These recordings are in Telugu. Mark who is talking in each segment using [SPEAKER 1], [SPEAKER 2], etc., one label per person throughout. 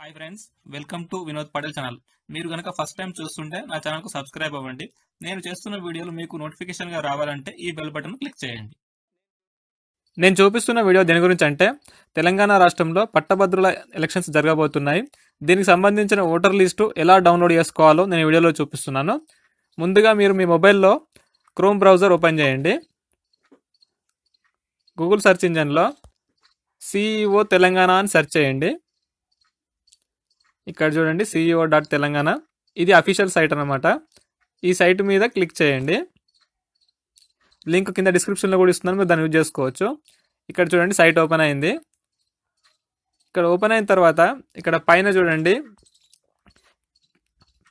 [SPEAKER 1] Hi friends welcome to Vinod Patel channel మీరు కనుక ఫస్ట్ టైం చూస్తుంటే నా ఛానల్కు సబ్స్క్రైబ్ అవ్వండి. నేను చేస్తున్న వీడియోలు మీకు నోటిఫికేషన్గా రావాలంటే ఈ బెల్ బటన్ క్లిక్ చేయండి. నేను చూపిస్తున్న వీడియో దేని గురించి అంటే తెలంగాణ రాష్ట్రంలో పట్టభద్రుల ఎలక్షన్స్ జరగబోతున్నాయి. దీనికి సంబంధించిన ఓటర్ లిస్టు ఎలా డౌన్లోడ్ చేసుకోవాలో నేను వీడియోలో చూపిస్తున్నాను. ముందుగా మీరు మీ మొబైల్లో క్రోమ్ బ్రౌజర్ ఓపెన్ చేయండి. గూగుల్ సెర్చ్ ఇంజన్లో సిఈఓ తెలంగాణ అని సెర్చ్ చేయండి. ఇక్కడ చూడండి సిఇఓ డాట్ తెలంగాణ. ఇది అఫీషియల్ సైట్ అనమాట ఈ సైట్ మీద క్లిక్ చేయండి. లింక్ కింద డిస్క్రిప్షన్లో కూడా ఇస్తున్నాను మీరు దాన్ని యూజ్ చేసుకోవచ్చు. ఇక్కడ చూడండి సైట్ ఓపెన్ అయింది. ఇక్కడ ఓపెన్ అయిన తర్వాత ఇక్కడ పైన చూడండి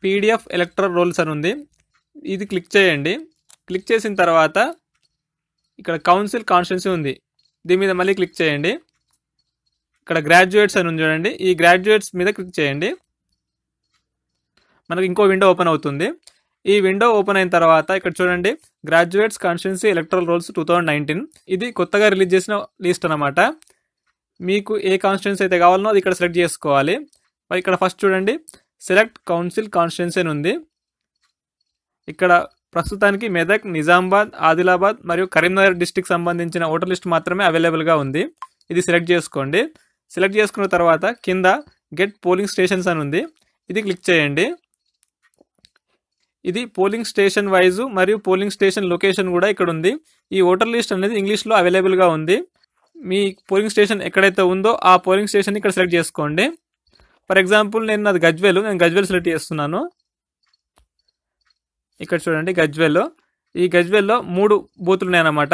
[SPEAKER 1] పీడిఎఫ్ ఎలక్ట్రల్ రోల్స్ అని ఉంది. ఇది క్లిక్ చేయండి. క్లిక్ చేసిన తర్వాత ఇక్కడ కౌన్సిల్ కాన్స్టెన్సీ ఉంది. దీని మీద మళ్ళీ క్లిక్ చేయండి. ఇక్కడ గ్రాడ్యుయేట్స్ అని ఉంది చూడండి. ఈ గ్రాడ్యుయేట్స్ మీద క్లిక్ చేయండి. మనకి ఇంకో విండో ఓపెన్ అవుతుంది. ఈ విండో ఓపెన్ అయిన తర్వాత ఇక్కడ చూడండి. Graduates constituency electoral rolls two nineteen ఇది కొత్తగా రిలీజ్ చేసిన లిస్ట్ అనమాట మీకు ఏ కాన్స్టిట్యున్సీ అయితే కావాలనో అది ఇక్కడ సెలెక్ట్ చేసుకోవాలి. మరి ఇక్కడ ఫస్ట్ చూడండి. సెలెక్ట్ కౌన్సిల్ కాన్స్టిట్యున్సీ అని ఉంది. ఇక్కడ ప్రస్తుతానికి మెదక్ నిజామాబాద్ ఆదిలాబాద్ మరియు కరీంనగర్ డిస్టిక్ సంబంధించిన ఓటర్ లిస్ట్ మాత్రమే అవైలబుల్గా ఉంది. ఇది సెలెక్ట్ చేసుకోండి. సెలెక్ట్ చేసుకున్న తర్వాత కింద గెట్ పోలింగ్ స్టేషన్స్ అని ఉంది. ఇది క్లిక్ చేయండి. ఇది పోలింగ్ స్టేషన్ వైజు మరియు పోలింగ్ స్టేషన్ లొకేషన్ కూడా ఇక్కడ ఉంది. ఈ ఓటర్ లిస్ట్ అనేది ఇంగ్లీష్లో అవైలబుల్గా ఉంది. మీ పోలింగ్ స్టేషన్ ఎక్కడైతే ఉందో ఆ పోలింగ్ స్టేషన్ ఇక్కడ సెలెక్ట్ చేసుకోండి. ఫర్ ఎగ్జాంపుల్ నేను నాది గజ్వేల్ నేను గజ్వేల్ సెలెక్ట్ చేస్తున్నాను. ఇక్కడ చూడండి గజ్వేల్. ఈ గజ్వేల్లో మూడు బూతులు ఉన్నాయన్నమాట.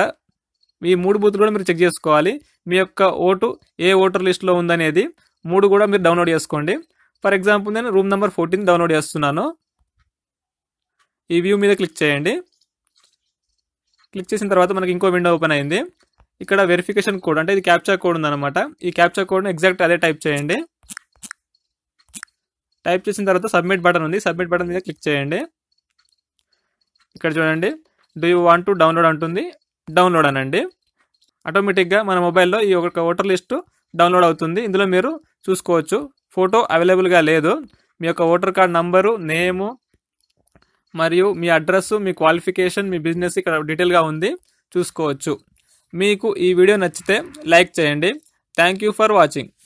[SPEAKER 1] ఈ మూడు బూతులు కూడా మీరు చెక్ చేసుకోవాలి. మీ యొక్క ఓటు ఏ ఓటర్ లిస్ట్లో ఉందనేది మూడు కూడా మీరు డౌన్లోడ్ చేసుకోండి. ఫర్ ఎగ్జాంపుల్ నేను రూమ్ నెంబర్ ఫోర్టీన్ డౌన్లోడ్ చేస్తున్నాను. ఈ వ్యూ మీద క్లిక్ చేయండి. క్లిక్ చేసిన తర్వాత మనకి ఇంకో విండో ఓపెన్ అయింది. ఇక్కడ వెరిఫికేషన్ కోడ్ అంటే ఇది క్యాప్చా కోడ్ ఉందన్నమాట. ఈ క్యాప్చా కోడ్ని ఎగ్జాక్ట్ అదే టైప్ చేయండి. టైప్ చేసిన తర్వాత సబ్మిట్ బటన్ ఉంది. సబ్మిట్ బటన్ మీద క్లిక్ చేయండి. ఇక్కడ చూడండి. Do you want to download అంటుంది. డౌన్లోడ్ అనండి. ఆటోమేటిక్గా మన మొబైల్లో ఈ ఒక ఓటర్ లిస్టు డౌన్లోడ్ అవుతుంది. ఇందులో మీరు చూసుకోవచ్చు. ఫోటో అవైలబుల్గా లేదు. మీ యొక్క ఓటర్ కార్డ్ నంబరు నేము మరియు మీ అడ్రస్ మీ క్వాలిఫికేషన్ మీ బిజినెస్ ఇక్కడ డీటెయిల్గా ఉంది. చూసుకోవచ్చు. మీకు ఈ వీడియో నచ్చితే లైక్ చేయండి. Thank you for watching.